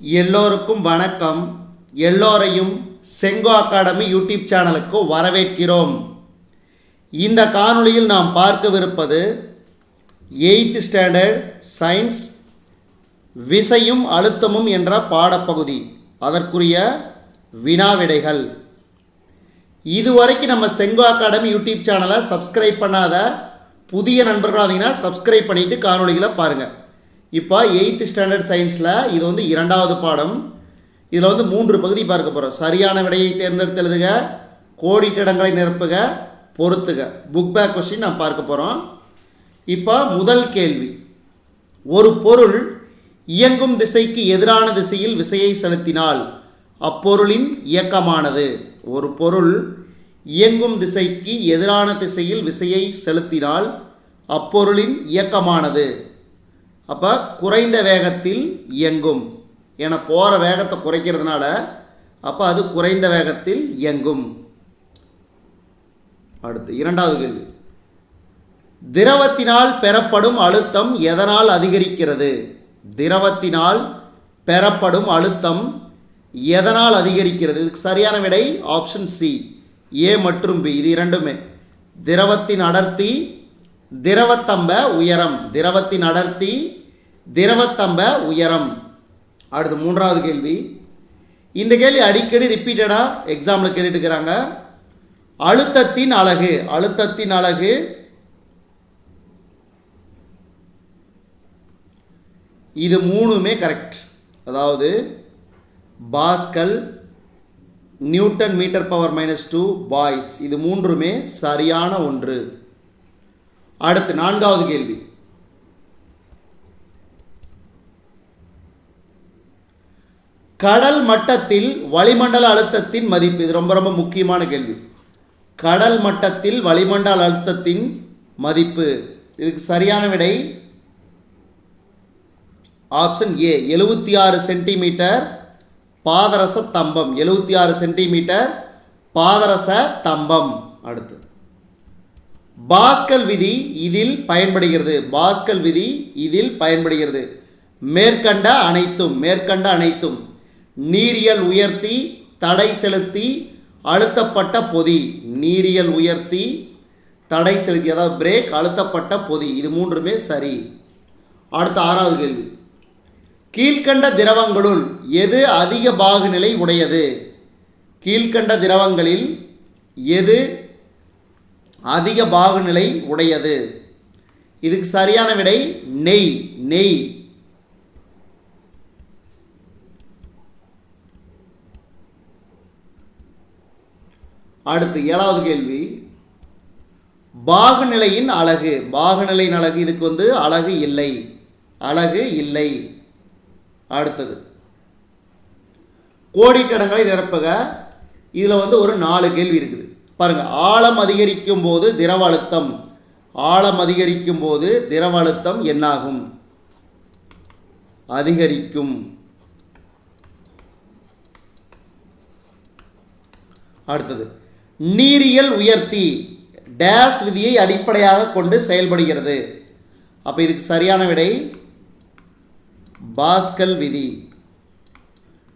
எல்லோருக்கும் வணக்கம். எல்லோரையும் செங்கோ அகாடமி யூடியூப் சேனலுக்கு வரவேற்கிறோம். இந்த காணொளியில் நாம் பார்க்கவிருப்பது எயித்து ஸ்டாண்டர்ட் சயின்ஸ் விசையும் அழுத்தமும் என்ற பாடப்பகுதி. அதற்குரிய வினாவிடைகள். இதுவரைக்கும் நம்ம செங்கோ அகாடமி யூடியூப் சேனலை சப்ஸ்கிரைப் பண்ணாத புதிய நண்பர்களாக இருந்தீங்கன்னா சப்ஸ்கிரைப் பண்ணிவிட்டு காணொலிகளை பாருங்கள் இப்போ எயித்து ஸ்டாண்டர்ட் சயின்ஸில் இது வந்து இரண்டாவது பாடம். இதில் வந்து மூன்று பகுதி பார்க்க போகிறோம் சரியான விடையை தேர்ந்தெடுத்து எழுதுக நிரப்புக பொறுத்துக. புக் பேக் கொஸ்டின் நான் பார்க்க போகிறோம் இப்போ முதல் கேள்வி. ஒரு பொருள் இயங்கும் திசைக்கு எதிரான திசையில் விசையை செலுத்தினால் அப்பொருளின் இயக்கமானது. ஒரு பொருள் இயங்கும் திசைக்கு எதிரான திசையில் விசையை செலுத்தினால் அப்பொருளின் இயக்கமானது. அப்போ குறைந்த வேகத்தில் இயங்கும். என போகிற வேகத்தை குறைக்கிறதுனால அப்போ அது குறைந்த வேகத்தில் இயங்கும். அடுத்து இரண்டாவது கேள்வி. திரவத்தினால் பெறப்படும் அழுத்தம் எதனால் அதிகரிக்கிறது? திரவத்தினால் பெறப்படும் அழுத்தம் எதனால் அதிகரிக்கிறது? இதுக்கு சரியான விடை ஆப்ஷன் சி ஏ மற்றும் பி இது இரண்டுமே. திரவத்தின் அடர்த்தி திரவத்தம்ப உயரம். திரவத்தின் அடர்த்தி திரவத்தம்ப உயரம். அடுத்து மூன்றாவது கேள்வி. இந்த கேள்வி அடிக்கடி ரிப்பீட்டடாக எக்ஸாமில் கேட்டுட்டு இருக்கிறாங்க அழுத்தத்தின் அழகு அழுத்தத்தின் அழகு. இது மூணுமே கரெக்ட் அதாவது pascal newton metre power minus two boys இது மூன்றுமே சரியான ஒன்று. அடுத்து நான்காவது கேள்வி. கடல் மட்டத்தில் வளிமண்டல அழுத்தத்தின் மதிப்பு இது ரொம்ப ரொம்ப முக்கியமான கேள்வி. கடல் மட்டத்தில் வளிமண்டல அழுத்தத்தின் மதிப்பு இதுக்கு சரியான விடை ஆப்ஷன் ஏ எழுபத்தி ஆறு சென்டிமீட்டர் பாதரச தம்பம் எழுபத்தி ஆறு சென்டிமீட்டர் பாதரச தம்பம் அடுத்து. பாஸ்கல் விதி இதில் பயன்படுகிறது. பாஸ்கல் விதி இதில் பயன்படுகிறது. மேற்கண்ட அனைத்தும் மேற்கண்ட அனைத்தும். நீரியல் உயர்த்தி தடை செலுத்தி அழுத்தப்பட்ட பொதி. நீரியல் உயர்த்தி தடை செலுத்தி அதாவது பிரேக் அழுத்தப்பட்ட பொதி. இது மூன்றுமே சரி. அடுத்த ஆறாவது கேள்வி. கீழ்கண்ட திரவங்களுள் எது அதிக பாகுநிலை உடையது? கீழ்கண்ட திரவங்களில் எது அதிக பாகுநிலை உடையது? இதுக்கு சரியான விடை நெய். நெய். அடுத்து ஏழாவது கேள்வி. பாகுநிலையின் அழகு. பாகுநிலையின் அழகு இதுக்கு வந்து அழகு இல்லை. அழகு இல்லை. அடுத்தது. கோடிட்டடங்களை நிரப்புக. இதில் வந்து ஒரு நாலு கேள்வி இருக்குது. பாருங்கள் ஆழம் அதிகரிக்கும் போது திரவ அழுத்தம். ஆழம் அதிகரிக்கும் போது திரவ அழுத்தம் என்னாகும்? அதிகரிக்கும். அடுத்தது. நீரியல் உயர்த்தி டேஸ் விதியை அடிப்படையாக கொண்டு செயல்படுகிறது. அப்போ இதுக்கு சரியான விடை பாஸ்கல் விதி.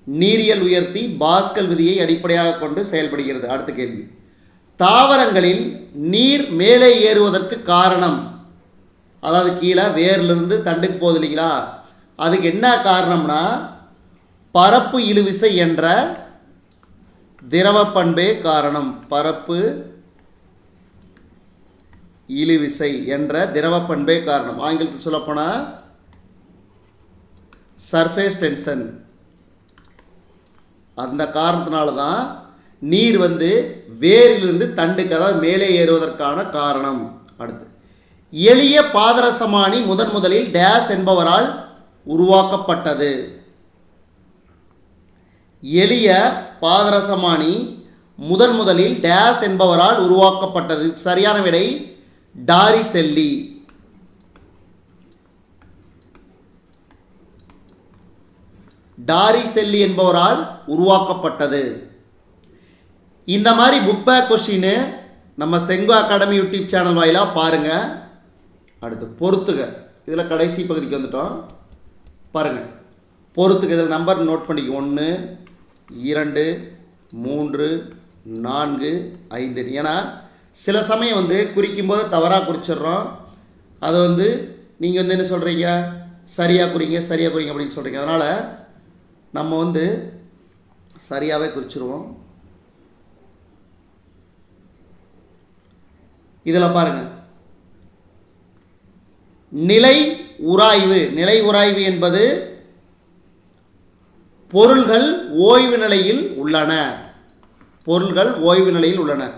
நீரியல் உயர்த்தி பாஸ்கல் விதியை அடிப்படையாக கொண்டு செயல்படுகிறது. அடுத்த கேள்வி. தாவரங்களில் நீர் மேலே ஏறுவதற்கு காரணம். அதாவது கீழே வேர்லேருந்து தண்டுக்கு போகுது இல்லைங்களா? அதுக்கு என்ன காரணம்னா பரப்பு இழுவிசை என்ற திரவ பண்பே காரணம் பரப்பு இழுவிசை என்ற திரவ பண்பே காரணம். ஆங்கிலத்தில் சொல்லப்போனால் சர்ஃபேஸ் டென்ஷன் அந்த காரணத்தினால தான் நீர் வந்து வேரிலிருந்து தண்டுக்கு அதாவது மேலே ஏறுவதற்கான காரணம். அடுத்து எளிய பாதரசமானி முதன் முதலில் டேஸ் என்பவரால் உருவாக்கப்பட்டது. எளிய பாதரசமானி முதன் முதலில் டேஸ் என்பவரால் உருவாக்கப்பட்டது. சரியான விடை டாரி செல்லி டாரி செல்லி என்பவரால் உருவாக்கப்பட்டது. இந்த மாதிரி புக் பேக் கொஷின்னு நம்ம செங்கோ அகாடமி யூடியூப் சேனல் வாயிலாக பாருங்கள் அடுத்து பொறுத்துக. இதில் கடைசி பகுதிக்கு வந்துட்டோம். பாருங்கள் பொறுத்துக்க இதில் நம்பர் நோட் பண்ணிக்க. ஒன்று இரண்டு மூன்று நான்கு ஐந்து. ஏன்னா சில சமயம் வந்து குறிக்கும்போது தவறாக குறிச்சிடுறோம். அதை வந்து நீங்கள் வந்து என்ன சொல்கிறீங்க சரியாக குறிங்க சரியாக குறிங்க அப்படின்னு சொல்கிறீங்க அதனால் நம்ம வந்து சரியாகவே குறிச்சிருவோம். இதில் பாருங்கள் நிலை உராய்வு. நிலை உராய்வு என்பது பொருள்கள் ஓய்வு நிலையில் உள்ளன. பொருள்கள் ஓய்வு நிலையில் உள்ளன.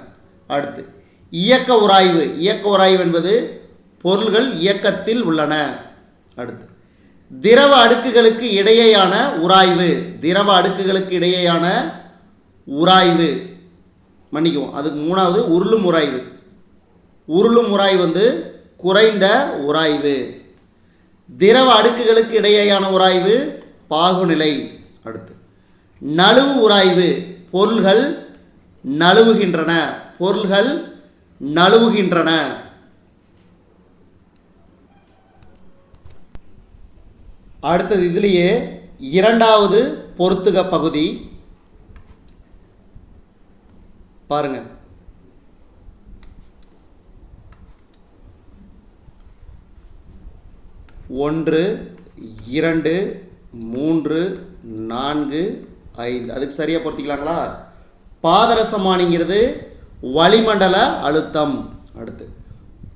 அடுத்து இயக்க உராய்வு. இயக்க உராய்வு என்பது பொருள்கள் இயக்கத்தில் உள்ளன. அடுத்து திரவ அடுக்குகளுக்கு இடையேயான உராய்வு. திரவ அடுக்குகளுக்கு இடையேயான உராய்வு. மன்னிக்குவோம் அதுக்கு மூணாவது உருளும் உராய்வு. உருளும் உராய்வு வந்து குறைந்த உராய்வு. திரவ அடுக்குகளுக்கு இடையேயான உராய்வு பாகுநிலை. அடுத்து. நழுவு உராய்வு பொருள்கள் நழுவுகின்றன பொருள்கள் நழுவுகின்றன. அடுத்தது இதிலேயே இரண்டாவது பொருத்துக பகுதி. பாருங்க. ஒன்று இரண்டு மூன்று நான்கு ஐந்து. அதுக்கு சரியாக பொருத்திக்கலாங்களா? பாதரசமானிங்கிறது வளிமண்டல அழுத்தம். அடுத்து.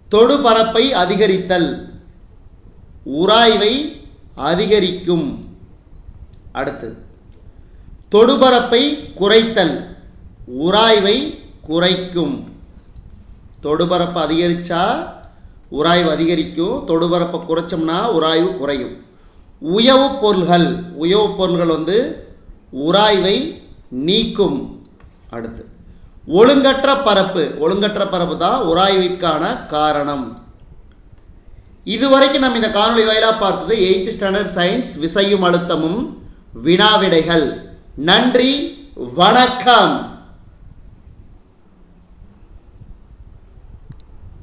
தொடுபரப்பை அதிகரித்தல். உராய்வை அதிகரிக்கும். அடுத்து. தொடுபரப்பை குறைத்தல். உராய்வை குறைக்கும். தொடுபரப்பு அதிகரித்தா உராய்வு அதிகரிக்கும். தொடுபரப்பை குறைச்சோம்னா உராய்வு குறையும். உயவு பொருள்கள். உயவு பொருள்கள் வந்து உராய்வை நீக்கும். அடுத்து ஒழுங்கற்ற பரப்பு. ஒழுங்கற்ற பரப்பு தான் உராய்விற்கான காரணம். இதுவரைக்கும் நம்ம இந்த காணொலி வாயிலாக பார்த்தது எயித்து ஸ்டாண்டர்ட் சயின்ஸ் விசையும் அழுத்தமும் வினாவிடைகள். நன்றி வணக்கம்.